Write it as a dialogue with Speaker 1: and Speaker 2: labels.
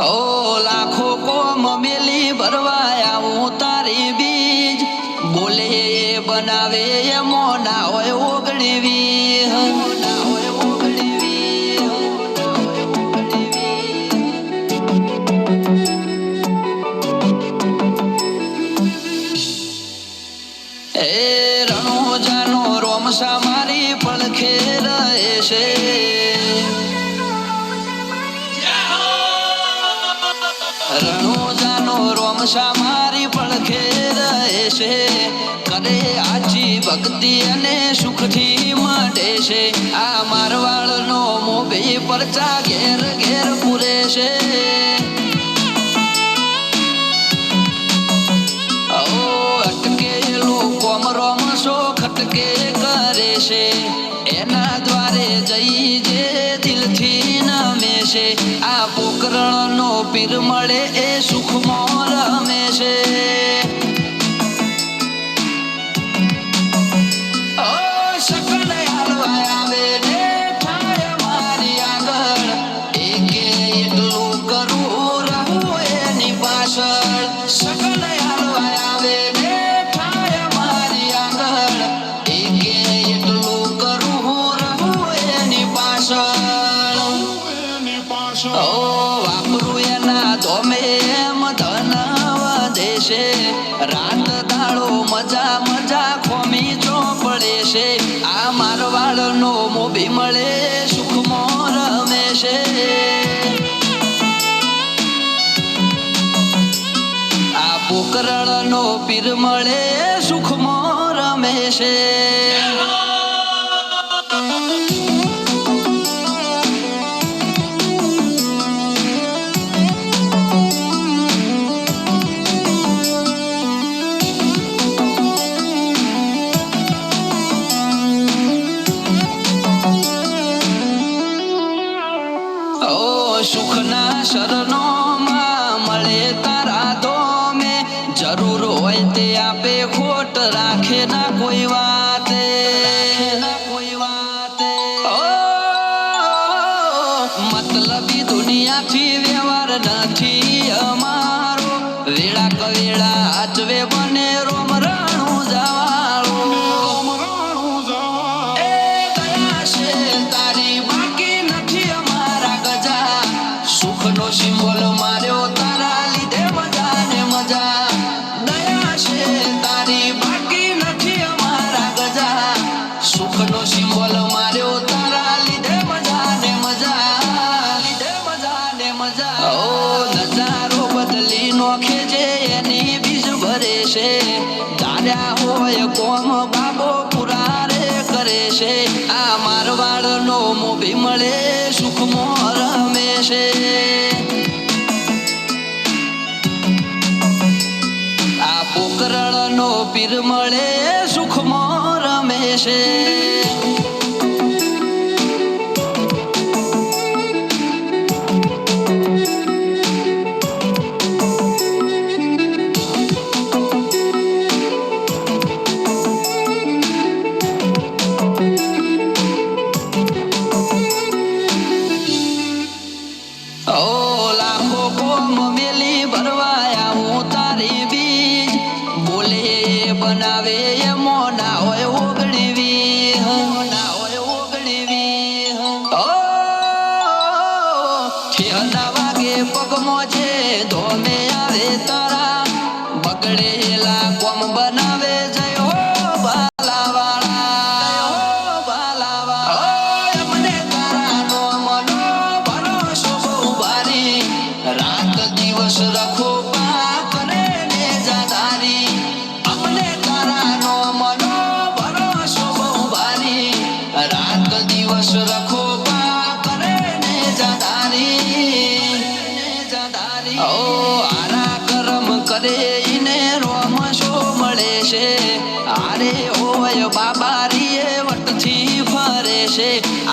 Speaker 1: ઓ લાખો કોમ મેલી ભરવાયા હું તારી બીજ. બોલે બનાવે એ મોના હોય હોય એ રણો જાનો રોમસા મારી પડખે રહે છે. રણોજાનો રોમસા મારી પડખે રહે છે. આજી ભક્તિ અને સુખથી મળે આ મારવાળનો મોભી પરચા ઘેર ઘેર મળે એ સુખમાં. છે. રાત દાડો મજા મજા ખોમી ચોપડે છે. આ મારવાડનો મોભી મળે સુખમાં રમે છે. આ પોકરણનો પીર મળે સુખમાં રમે છે. જરૂર હોય તે આપે ખોટ રાખે ના કોઈ વાતે. મતલબી દુનિયાથી વ્યવહાર નથી અમારો. વેળા કવેળા આચવે બને રોમ રાણું જવાળો છે, તારી બાકી નથી અમારા ગજા. સુખનો સિંબોલ માર્યો, તારા લીધે મજા ને મજા, લીધે મજા ને મજા. ઓ બદલી નોખે એની બીજ ભરે છે. ધાર્યા હોય કોમ બાબો પુરારે કરે છે. આ મારવાડનો મોભી મળે, સુખમાં રમે છે. આ પોકરણનો પીર મળે, સુખમાં રમે છે. ઠેહના વાગે પગમો છે, ધોમે આવે તારા. બગડેલા કોમ બનાવે, જય હો બાલાવાળા. જય દિવસ બાલાવાળા shake.